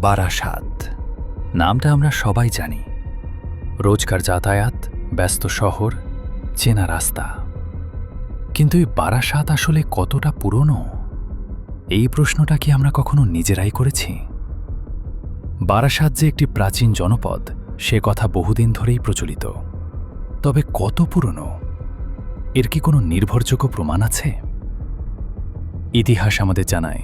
বারাসাত। নামটা আমরা সবাই জানি। রোজকার যাতায়াত, ব্যস্ত শহর, চেনা রাস্তা। কিন্তু এই বারাসাত আসলে কতটা পুরনো? এই প্রশ্নটা কি আমরা কখনো নিজেরাই করেছি? বারাসাত যে একটি প্রাচীন জনপদ, সে কথা বহুদিন ধরেই প্রচলিত। তবে কত পুরনো? এর কি কোনো নির্ভরযোগ্য প্রমাণ আছে? ইতিহাস আমাদের জানায়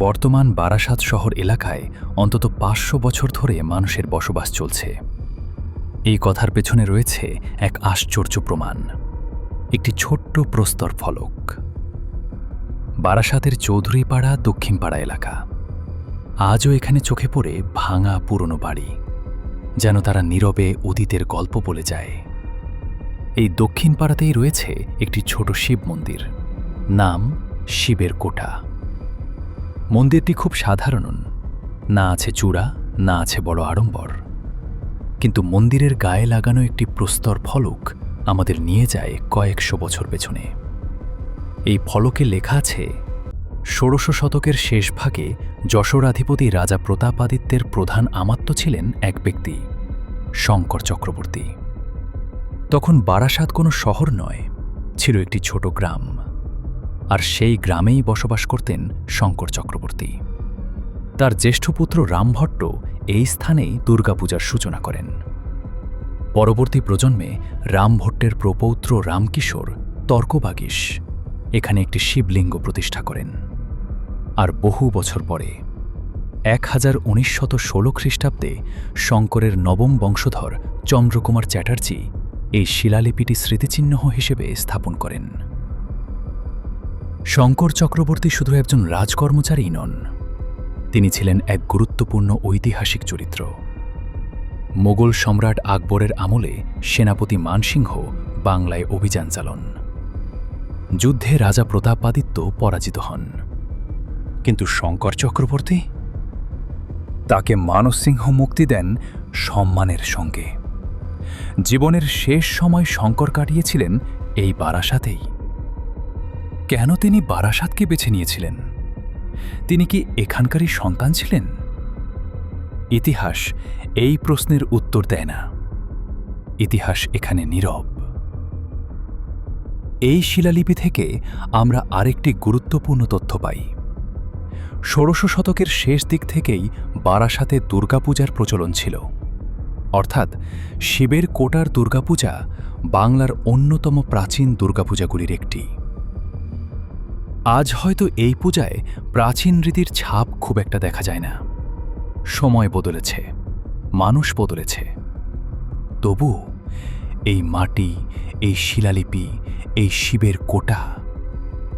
বর্তমান বারাসাত শহর এলাকায় অন্তত পাঁচশো বছর ধরে মানুষের বসবাস চলছে। এই কথার পেছনে রয়েছে এক আশ্চর্য প্রমাণ। একটি ছোট্ট প্রস্তর ফলক। বারাসাতের চৌধুরীপাড়া দক্ষিণপাড়া এলাকা। আজও এখানে চোখে পড়ে ভাঙা পুরনো বাড়ি, যেন তারা নীরবে অতীতের গল্প বলে যায়। এই দক্ষিণ পাড়াতেই রয়েছে একটি ছোট শিব মন্দির। নাম শিবের কোটা মন্দিরটি খুব সাধারণ না আছে চূড়া, না আছে বড় আড়ম্বর। কিন্তু মন্দিরের গায়ে লাগানো একটি প্রস্তর ফলক আমাদের নিয়ে যায় কয়েকশো বছর পেছনে। এই ফলকে লেখা আছে, ষোড়শ শতকের শেষ ভাগে যশোরাধিপতি রাজা প্রতাপাদিত্যের প্রধান আমাত্য ছিলেন এক ব্যক্তি, শঙ্কর চক্রবর্তী। তখন বারাসাত কোনো শহর নয়, ছিল একটি ছোট গ্রাম। আর সেই গ্রামেই বসবাস করতেন শঙ্কর চক্রবর্তী। তার জ্যেষ্ঠ পুত্র রামভট্ট এই স্থানেই দুর্গাপূজার সূচনা করেন। পরবর্তী প্রজন্মে রামভট্টের প্রপৌত্র রামকিশোর তর্কবাগীশ এখানে একটি শিবলিঙ্গ প্রতিষ্ঠা করেন। আর বহু বছর পরে, এক হাজার উনিশশত ষোলো খ্রিস্টাব্দে শঙ্করের নবম বংশধর চন্দ্রকুমার চ্যাটার্জি এই শিলালিপিটি স্মৃতিচিহ্ন হিসেবে স্থাপন করেন। শঙ্কর চক্রবর্তী শুধু একজন রাজকর্মচারী নন, তিনি ছিলেন এক গুরুত্বপূর্ণ ঐতিহাসিক চরিত্র। মোগল সম্রাট আকবরের আমলে সেনাপতি মানসিংহ বাংলায় অভিযান চালন। যুদ্ধে রাজা প্রতাপাদিত্য পরাজিত হন। কিন্তু শঙ্কর চক্রবর্তী? তাকে মানসিংহ মুক্তি দেন সম্মানের সঙ্গে। জীবনের শেষ সময় শঙ্কর কাটিয়েছিলেন এই বারাসাতেই। কেন তিনি বারাসাতকে বেছে নিয়েছিলেন? তিনি কি এখানকারই সন্তান ছিলেন? ইতিহাস এই প্রশ্নের উত্তর দেয় না। ইতিহাস এখানে নীরব। এই শিলালিপি থেকে আমরা আরেকটি গুরুত্বপূর্ণ তথ্য পাই। ষোড়শ শতকের শেষ দিক থেকেই বারাসাতে দুর্গাপূজার প্রচলন ছিল। অর্থাৎ শিবের কোটার দুর্গাপূজা বাংলার অন্যতম প্রাচীন দুর্গাপূজাগুলির একটি। আজ হয়তো এই পূজায় প্রাচীন রীতির ছাপ খুব একটা দেখা যায় না। সময় বদলেছে, মানুষ বদলেছে। তবু এই মাটি, এই শিলালিপি, এই শিবের কোটা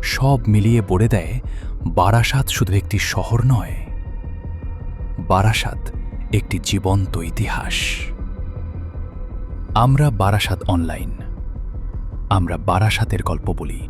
সব মিলিয়ে বলে দেয় বারাসাত শুধু একটি শহর নয়, বারাসাত একটি জীবন্ত ইতিহাস। আমরা বারাসাত অনলাইন, আমরা বারাসাতের গল্প বলি।